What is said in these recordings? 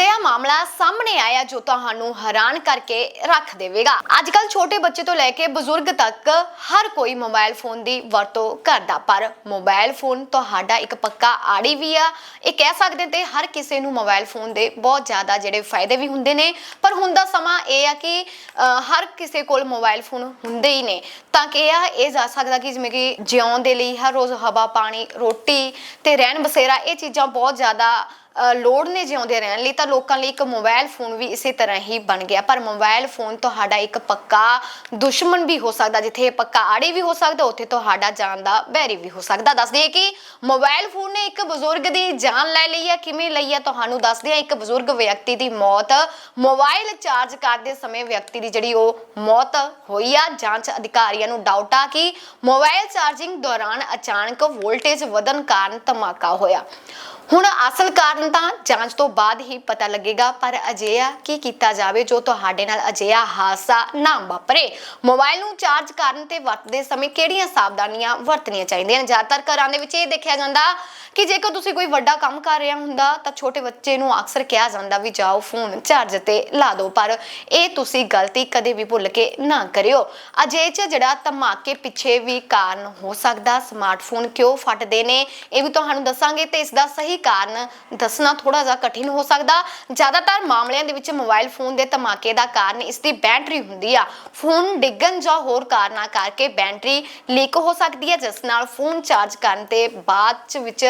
ਅਜਿਹਾ ਮਾਮਲਾ ਸਾਹਮਣੇ ਆਇਆ ਜੋ ਤੁਹਾਨੂੰ ਹੈਰਾਨ ਕਰਕੇ ਰੱਖ ਦੇਵੇਗਾ। ਅੱਜ ਛੋਟੇ ਬੱਚੇ ਤੋਂ ਲੈ ਕੇ ਬਜ਼ੁਰਗ ਤੱਕ ਹਰ ਕੋਈ ਮੋਬਾਈਲ ਫੋਨ ਦੀ ਵਰਤੋਂ ਕਰਦਾ, ਪਰ ਮੋਬਾਈਲ ਫੋਨ ਤੁਹਾਡਾ ਇੱਕ ਪੱਕਾ ਆੜੀ ਵੀ ਆ। ਇਹ ਕਹਿ ਸਕਦੇ ਤੇ ਹਰ ਕਿਸੇ ਨੂੰ ਮੋਬਾਈਲ ਫੋਨ ਦੇ ਬਹੁਤ ਜ਼ਿਆਦਾ ਜਿਹੜੇ ਫਾਇਦੇ ਵੀ ਹੁੰਦੇ ਨੇ, ਪਰ ਹੁਣ ਦਾ ਸਮਾਂ ਇਹ ਆ ਕਿ ਹਰ ਕਿਸੇ ਕੋਲ ਮੋਬਾਈਲ ਫੋਨ ਹੁੰਦੇ ਹੀ ਨੇ। ਤਾਂ ਕਿ ਇਹ ਇਹ ਜਾ ਸਕਦਾ ਕਿ ਜਿਵੇਂ ਕਿ ਜਿਉਣ ਦੇ ਲਈ ਹਰ ਰੋਜ਼ ਹਵਾ, ਪਾਣੀ, ਰੋਟੀ ਤੇ ਰਹਿਣ ਬਸੇਰਾ ਇਹ ਚੀਜ਼ਾਂ ਬਹੁਤ ਜ਼ਿਆਦਾ ਲੋੜ ਨੇ ਜਿਉਂਦੇ ਰਹਿਣ ਲਈ ਤਾਂ ਲੋਕਾਂ ਲਈ ਇੱਕ ਮੋਬਾਈਲ ਫੋਨ ਵੀ ਇਸੇ ਤਰ੍ਹਾਂ ਹੀ ਬਣ ਗਿਆ। ਪਰ ਮੋਬਾਈਲ ਫੋਨ ਤੁਹਾਡਾ ਇੱਕ ਪੱਕਾ ਦੁਸ਼ਮਣ ਵੀ ਹੋ ਸਕਦਾ, ਜਿੱਥੇ ਇਹ ਪੱਕਾ ਆੜੀ ਵੀ ਹੋ ਸਕਦਾ, ਉੱਥੇ ਤੁਹਾਡਾ ਜਾਨ ਦਾ ਬੈਰੀ ਵੀ ਹੋ ਸਕਦਾ। ਦੱਸ ਦਈਏ ਕਿ ਮੋਬਾਈਲ ਫੋਨ ਨੇ ਇੱਕ ਬਜ਼ੁਰਗ ਦੀ ਜਾਨ ਲੈ ਲਈ ਹੈ। ਕਿਵੇਂ ਲਈ ਹੈ? ਤੁਹਾਨੂੰ ਦੱਸਦੇ ਹਾਂ ਇੱਕ ਬਜ਼ੁਰਗ ਵਿਅਕਤੀ ਦੀ ਮੌਤ ਮੋਬਾਈਲ ਚਾਰਜ ਕਰਦੇ ਸਮੇਂ ਵਿਅਕਤੀ ਦੀ ਜਿਹੜੀ ਉਹ ਮੌਤ ਹੋਈ ਆ। ਜਾਂਚ ਅਧਿਕਾਰੀਆਂ ਨੂੰ ਡਾਊਟ ਆ ਕਿ ਮੋਬਾਈਲ ਚਾਰਜਿੰਗ ਦੌਰਾਨ ਅਚਾਨਕ ਵੋਲਟੇਜ ਵਧਣ ਕਾਰਨ ਧਮਾਕਾ ਹੋਇਆ। ਹੁਣ ਅਸਲ ਕਾਰਨ ਤਾਂ ਜਾਂਚ ਤੋਂ ਬਾਅਦ ਹੀ ਪਤਾ ਲੱਗੇਗਾ, ਪਰ ਅਜਿਹਾ ਕੀ ਕੀਤਾ ਜਾਵੇ ਜੋ ਤੁਹਾਡੇ ਨਾਲ ਅਜਿਹਾ ਹਾਦਸਾ ਨਾ ਵਾਪਰੇ? ਮੋਬਾਈਲ ਨੂੰ ਚਾਰਜ ਕਰਨ ਤੇ ਵਰਤਦੇ ਸਮੇਂ ਕਿਹੜੀਆਂ ਸਾਵਧਾਨੀਆਂ ਵਰਤਣੀਆਂ ਚਾਹੀਦੀਆਂ? ਜ਼ਿਆਦਾਤਰ ਘਰਾਂ ਦੇ ਵਿੱਚ ਇਹ ਦੇਖਿਆ ਜਾਂਦਾ ਕਿ ਜੇਕਰ ਤੁਸੀਂ ਕੋਈ ਵੱਡਾ ਕੰਮ ਕਰ ਰਿਹਾ ਹੁੰਦਾ, ਤਾਂ ਛੋਟੇ ਬੱਚੇ ਨੂੰ ਅਕਸਰ ਕਿਹਾ ਜਾਂਦਾ ਵੀ ਜਾਓ ਫੋਨ ਚਾਰਜ ਤੇ ਲਾ ਦਿਓ, ਪਰ ਇਹ ਤੁਸੀਂ ਗਲਤੀ ਕਦੇ ਵੀ ਭੁੱਲ ਕੇ ਨਾ ਕਰਿਓ। ਅਜੇ ਚ ਜਿਹੜਾ ਧਮਾਕੇ ਪਿੱਛੇ ਵੀ ਕਾਰਨ ਹੋ ਸਕਦਾ ਸਮਾਰਟਫੋਨ ਕਿਉਂ ਫਟਦੇ ਨੇ, ਇਹ ਵੀ ਤੁਹਾਨੂੰ ਦੱਸਾਂਗੇ ਤੇ ਇਸ ਦਾ ਸਹੀ ਕਾਰਨ ਦੱਸਣਾ ਥੋੜਾ ਜਿਹਾ ਕਠਿਨ ਹੋ ਸਕਦਾ। ਜ਼ਿਆਦਾਤਰ ਮਾਮਲਿਆਂ ਦੇ ਵਿੱਚ ਮੋਬਾਈਲ ਫੋਨ ਦੇ ਧਮਾਕੇ ਦਾ ਕਾਰਨ ਇਸ ਦੀ ਬੈਟਰੀ ਹੁੰਦੀ ਆ। ਫੋਨ ਡਿੱਗਣ ਜਾਂ ਹੋਰ ਕਾਰਨਾਂ ਕਰਕੇ ਬੈਟਰੀ ਲੀਕ ਹੋ ਸਕਦੀ ਹੈ ਜਿਸ ਨਾਲ ਫੋਨ ਚਾਰਜ ਕਰਨ ਤੇ ਬਾਅਦ ਚ ਵਿੱਚ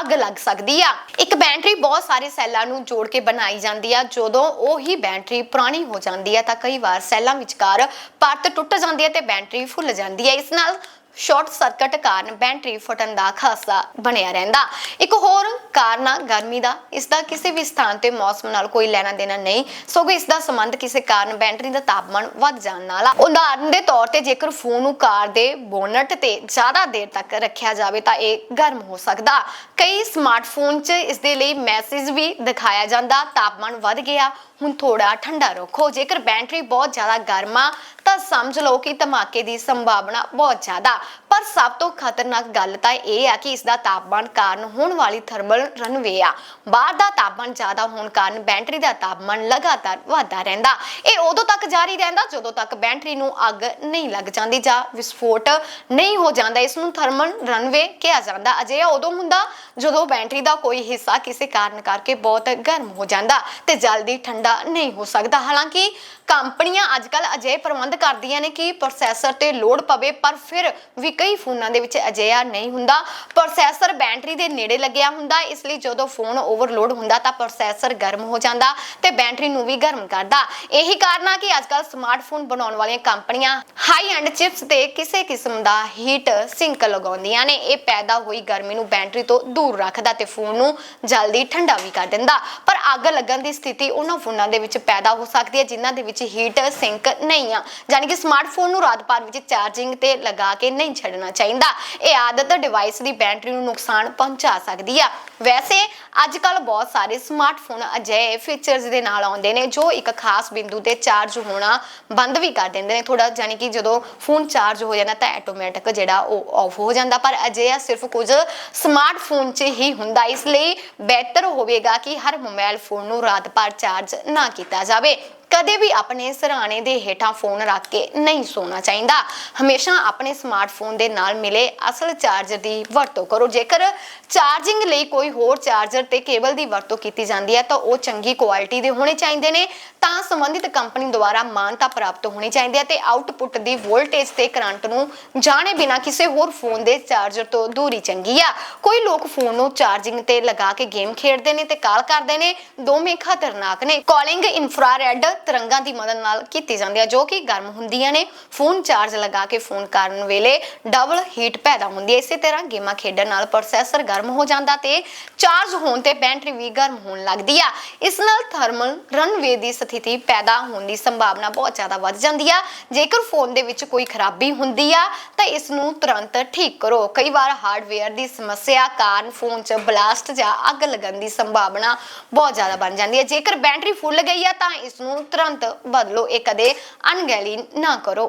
ਅੱਗ ਲੱਗ ਸਕਦੀ ਆ। ਇੱਕ ਬੈਟਰੀ ਬਹੁਤ ਸਾਰੇ ਸੈੱਲਾਂ ਨੂੰ ਜੋੜ ਕੇ ਬਣਾਈ ਜਾਂਦੀ ਆ। ਜਦੋਂ ਉਹ ਹੀ ਬੈਟਰੀ ਪੁਰਾਣੀ ਹੋ ਜਾਂਦੀ ਹੈ ਤਾਂ ਕਈ ਵਾਰ ਸੈੱਲਾਂ ਵਿਚਕਾਰ ਪਰਤ ਟੁੱਟ ਜਾਂਦੀ ਹੈ ਤੇ ਬੈਟਰੀ ਫੁੱਲ ਜਾਂਦੀ ਹੈ ਇਸ ਨਾਲ ਸ਼ਾਰਟ ਸਰਕਟ ਕਾਰਨ ਬੈਟਰੀ ਫਟਣ ਦਾ ਖਾਸਾ ਬਣਿਆ ਰਹਿੰਦਾ। ਇੱਕ ਹੋਰ ਕਾਰਨ ਆ, ਗਰਮੀ ਦਾ। ਇਸ ਦਾ ਕਿਸੇ ਵੀ ਸਥਾਨ ਤੇ ਮੌਸਮ ਨਾਲ ਕੋਈ ਲੈਣਾ ਦੇਣਾ ਨਹੀਂ। ਸਗੋਂ ਇਸ ਦਾ ਸੰਬੰਧ ਕਿਸੇ ਕਾਰਨ ਬੈਟਰੀ ਦਾ ਤਾਪਮਾਨ ਵੱਧ ਜਾਣ ਨਾਲ ਆ। ਉਦਾਹਰਨ ਦੇ ਤੌਰ ਤੇ ਜੇਕਰ ਫੋਨ ਨੂੰ ਕਾਰ ਦੇ ਬੋਨਟ ਤੇ ਜ਼ਿਆਦਾ ਦੇਰ ਤੱਕ ਰੱਖਿਆ ਜਾਵੇ ਤਾਂ ਇਹ ਗਰਮ ਹੋ ਸਕਦਾ। ਕਈ ਸਮਾਰਟਫੋਨ 'ਚ ਇਸ ਦੇ ਲਈ ਮੈਸੇਜ ਵੀ ਦਿਖਾਇਆ ਜਾਂਦਾ। ਤਾਪਮਾਨ ਵੱਧ ਗਿਆ, ਹੁਣ ਥੋੜਾ ਠੰਡਾ ਰੱਖੋ। ਜੇਕਰ ਬੈਟਰੀ ਬਹੁਤ ਜ਼ਿਆਦਾ ਗਰਮ ਆ, ਤਾਂ ਸਮਝ ਲਓ ਕਿ ਧਮਾਕੇ ਦੀ ਸੰਭਾਵਨਾ ਬਹੁਤ ਜ਼ਿਆਦਾ। ਪਰ ਸਭ ਤੋਂ ਖਤਰਨਾਕ ਗੱਲ ਤਾਂ ਇਹ ਆ ਕਿ ਇਸ ਦਾ ਤਾਪਮਾਨ ਕਾਰਨ ਹੋਣ ਵਾਲੀ ਥਰਮਲ ਰਨਵੇ ਆ। ਬਾਹਰ ਦਾ ਤਾਪਮਾਨ ਜ਼ਿਆਦਾ ਹੋਣ ਕਾਰਨ ਬੈਟਰੀ ਦਾ ਤਾਪਮਾਨ ਲਗਾਤਾਰ ਵਧਦਾ ਰਹਿੰਦਾ। ਇਹ ਉਦੋਂ ਤੱਕ ਜਾਰੀ ਰਹਿੰਦਾ ਜਦੋਂ ਤੱਕ ਬੈਟਰੀ ਨੂੰ ਅੱਗ ਨਹੀਂ ਲੱਗ ਜਾਂਦੀ ਜਾਂ ਵਿਸਫੋਟ ਨਹੀਂ ਹੋ ਜਾਂਦਾ। ਇਸ ਨੂੰ ਥਰਮਲ ਰਨਵੇ ਕਿਹਾ ਜਾਂਦਾ। ਅਜਿਹਾ ਉਦੋਂ ਹੁੰਦਾ ਜਦੋਂ ਬੈਟਰੀ ਦਾ ਕੋਈ ਹਿੱਸਾ ਕਿਸੇ ਕਾਰਨ ਕਰਕੇ ਬਹੁਤ ਗਰਮ ਹੋ ਜਾਂਦਾ ਤੇ ਜਲਦੀ ਠੰਡਾ ਨਹੀਂ ਹੋ ਸਕਦਾ। ਹਾਲਾਂਕਿ ਕੰਪਨੀਆਂ ਅੱਜਕੱਲ ਅਜਿਹੇ ਪ੍ਰਬੰਧ ਕਰਦੀਆਂ ਨੇ ਕਿ ਪ੍ਰੋਸੈਸਰ ਤੇ ਲੋਡ ਪਵੇ ਪਰ ਫਿਰ ਵੀ ਕਈ ਫੋਨਾਂ ਦੇ ਵਿੱਚ ਅਜਿਹਾ ਨਹੀਂ ਹੁੰਦਾ। ਪ੍ਰੋਸੈਸਰ ਬੈਟਰੀ ਦੇ ਨੇੜੇ ਲੱਗਿਆ ਹੁੰਦਾ, ਇਸ ਲਈ ਜਦੋਂ ਫੋਨ ਓਵਰਲੋਡ ਹੁੰਦਾ ਤਾਂ ਪ੍ਰੋਸੈਸਰ ਗਰਮ ਹੋ ਜਾਂਦਾ ਤੇ ਬੈਟਰੀ ਨੂੰ ਵੀ ਗਰਮ ਕਰਦਾ। ਇਹੀ ਕਾਰਨ ਆ ਕਿ ਅੱਜਕੱਲ ਸਮਾਰਟਫੋਨ ਬਣਾਉਣ ਵਾਲੀਆਂ ਕੰਪਨੀਆਂ ਹਾਈ ਐਂਡ ਚਿਪਸ ਤੇ ਕਿਸੇ ਕਿਸਮ ਦਾ ਹੀਟ ਸਿੰਕ ਲਗਾਉਂਦੀਆਂ ਨੇ। ਇਹ ਪੈਦਾ ਹੋਈ ਗਰਮੀ ਨੂੰ ਬੈਟਰੀ ਤੋਂ ਦੂਰ ਰੱਖਦਾ ਤੇ ਫੋਨ ਨੂੰ ਜਲਦੀ ਠੰਡਾ ਵੀ ਕਰ ਦਿੰਦਾ। ਪਰ ਅੱਗ ਲੱਗਣ ਦੀ ਸਥਿਤੀ ਉਹਨਾਂ ਫੋਨਾਂ ਦੇ ਵਿੱਚ ਪੈਦਾ ਹੋ ਸਕਦੀ ਹੈ ਜਿਨ੍ਹਾਂ ਦੇ ਵਿੱਚ ਹੀਟ ਸਿੰਕ ਨਹੀਂ ਆ। ਯਾਨੀ ਕਿ ਸਮਾਰਟਫੋਨ ਨੂੰ ਰਾਤ ਭਰ ਵਿੱਚ ਚਾਰਜਿੰਗ ਤੇ ਲਗਾ ਕੇ ਨਹੀਂ ਛੱਡਣਾ ਚਾਹੀਦਾ। ਇਹ ਆਦਤ ਡਿਵਾਈਸ ਦੀ ਬੈਟਰੀ ਨੂੰ ਨੁਕਸਾਨ ਪਹੁੰਚਾ ਸਕਦੀ ਆ। ਵੈਸੇ ਅੱਜ ਕੱਲ ਬਹੁਤ ਸਾਰੇ ਸਮਾਰਟਫੋਨ ਅਜਿਹੇ ਫੀਚਰਸ ਦੇ ਨਾਲ ਆਉਂਦੇ ਨੇ ਜੋ ਇੱਕ ਖਾਸ ਬਿੰਦੂ ਤੇ ਚਾਰਜ ਹੋਣਾ ਬੰਦ ਵੀ ਕਰ ਦਿੰਦੇ ਨੇ। ਥੋੜਾ ਯਾਨੀ ਕਿ ਜਦੋਂ ਫੋਨ ਚਾਰਜ ਹੋ ਜਾਂਦਾ ਤਾਂ ਆਟੋਮੈਟਿਕ ਜਿਹੜਾ ਉਹ ਆਫ ਹੋ ਜਾਂਦਾ। ਪਰ ਅਜਿਹਾ ਸਿਰਫ ਕੁਝ ਸਮਾਰਟਫੋਨ 'ਚ ਹੀ ਹੁੰਦਾ। ਇਸ ਲਈ ਬਿਹਤਰ ਹੋਵੇਗਾ ਕਿ ਹਰ ਮੋਬਾਈਲ ਫੋਨ ਨੂੰ ਰਾਤ ਭਰ ਚਾਰਜ ਨਾ ਕੀਤਾ ਜਾਵੇ। ਕਦੇ ਵੀ ਆਪਣੇ ਸਰਾਣੇ ਦੇ ਹੇਠਾਂ ਫੋਨ ਰੱਖ ਕੇ ਨਹੀਂ ਸੌਣਾ ਚਾਹੀਦਾ। ਹਮੇਸ਼ਾ ਆਪਣੇ ਸਮਾਰਟਫੋਨ ਦੇ ਨਾਲ ਮਿਲੇ ਅਸਲ ਚਾਰਜਰ ਦੀ ਵਰਤੋਂ ਕਰੋ। ਜੇਕਰ ਚਾਰਜਿੰਗ ਲਈ ਕੋਈ ਹੋਰ ਚਾਰਜਰ ਤੇ ਕੇਬਲ ਦੀ ਵਰਤੋਂ ਕੀਤੀ ਜਾਂਦੀ ਹੈ, ਤਾਂ ਉਹ ਚੰਗੀ ਕੁਆਲਿਟੀ ਦੇ ਹੋਣੇ ਚਾਹੀਦੇ ਨੇ। ਤਾਂ ਸੰਬੰਧਿਤ ਕੰਪਨੀ ਦੁਆਰਾ ਮਾਨਤਾ ਪ੍ਰਾਪਤ ਹੋਣੀ ਚਾਹੀਦੀ ਹੈ ਤੇ ਆਊਟਪੁੱਟ ਦੀ ਵੋਲਟੇਜ ਤੇ ਕਰੰਟ ਨੂੰ ਜਾਣੇ ਬਿਨਾ ਕਿਸੇ ਹੋਰ ਫੋਨ ਦੇ ਚਾਰਜਰ ਤੋਂ ਦੂਰੀ ਚੰਗੀ ਆ। ਕੋਈ ਲੋਕ ਫੋਨ ਨੂੰ ਚਾਰਜਿੰਗ ਤੇ ਲਗਾ ਕੇ ਗੇਮ ਖੇਡਦੇ ਨੇ ਤੇ ਕਾਲ ਕਰਦੇ ਨੇ। ਦੋਵੇਂ ਖਤਰਨਾਕ ਨੇ। ਕਾਲਿੰਗ ਇਨਫਰਾਰੈਡ ਤਰੰਗਾਂ ਦੀ ਮਦਦ ਨਾਲ ਕੀਤੀ ਜਾਂਦੀ ਹੈ, ਜੋ ਕਿ ਗਰਮ ਹੁੰਦੀਆਂ ਨੇ। ਫੋਨ ਚਾਰਜ ਲਗਾ ਕੇ ਫੋਨ ਕਰਨ ਵੇਲੇ ਡਬਲ ਹੀਟ ਪੈਦਾ ਹੁੰਦੀ ਹੈ। ਇਸੇ ਤਰ੍ਹਾਂ ਗੇਮਾਂ ਖੇਡਣ ਨਾਲ ਪ੍ਰੋਸੈਸਰ ਗਰਮ ਹੋ ਜਾਂਦਾ ਤੇ ਚਾਰਜ ਹੋਣ ਤੇ ਬੈਟਰੀ ਵੀ ਗਰਮ ਹੋਣ ਲੱਗਦੀ ਆ। ਇਸ ਨਾਲ ਥਰਮਲ ਰਨਵੇ ਦੀ ਸਥਿਤੀ ਪੈਦਾ ਹੋਣ ਦੀ ਸੰਭਾਵਨਾ ਬਹੁਤ ਜ਼ਿਆਦਾ ਵੱਧ ਜਾਂਦੀ ਆ। ਜੇਕਰ ਫੋਨ ਦੇ ਵਿੱਚ ਕੋਈ ਖਰਾਬੀ ਹੁੰਦੀ ਆ, ਤਾਂ ਇਸ ਨੂੰ ਤੁਰੰਤ ਠੀਕ ਕਰੋ। ਕਈ ਵਾਰ ਹਾਰਡਵੇਅਰ ਦੀ ਸਮੱਸਿਆ ਕਾਰਨ ਫੋਨ 'ਚ ਬਲਾਸਟ ਜਾਂ ਅੱਗ ਲੱਗਣ ਦੀ ਸੰਭਾਵਨਾ ਬਹੁਤ ਜ਼ਿਆਦਾ ਬਣ ਜਾਂਦੀ ਹੈ। ਜੇਕਰ ਬੈਟਰੀ ਫੁੱਲ ਗਈ ਆ, ਤਾਂ ਇਸ ਨੂੰ ਤੁਰੰਤ ਬਦਲੋ ਇਹ ਕਦੇ ਅਣਗਹਿਲੀ ਨਾ ਕਰੋ।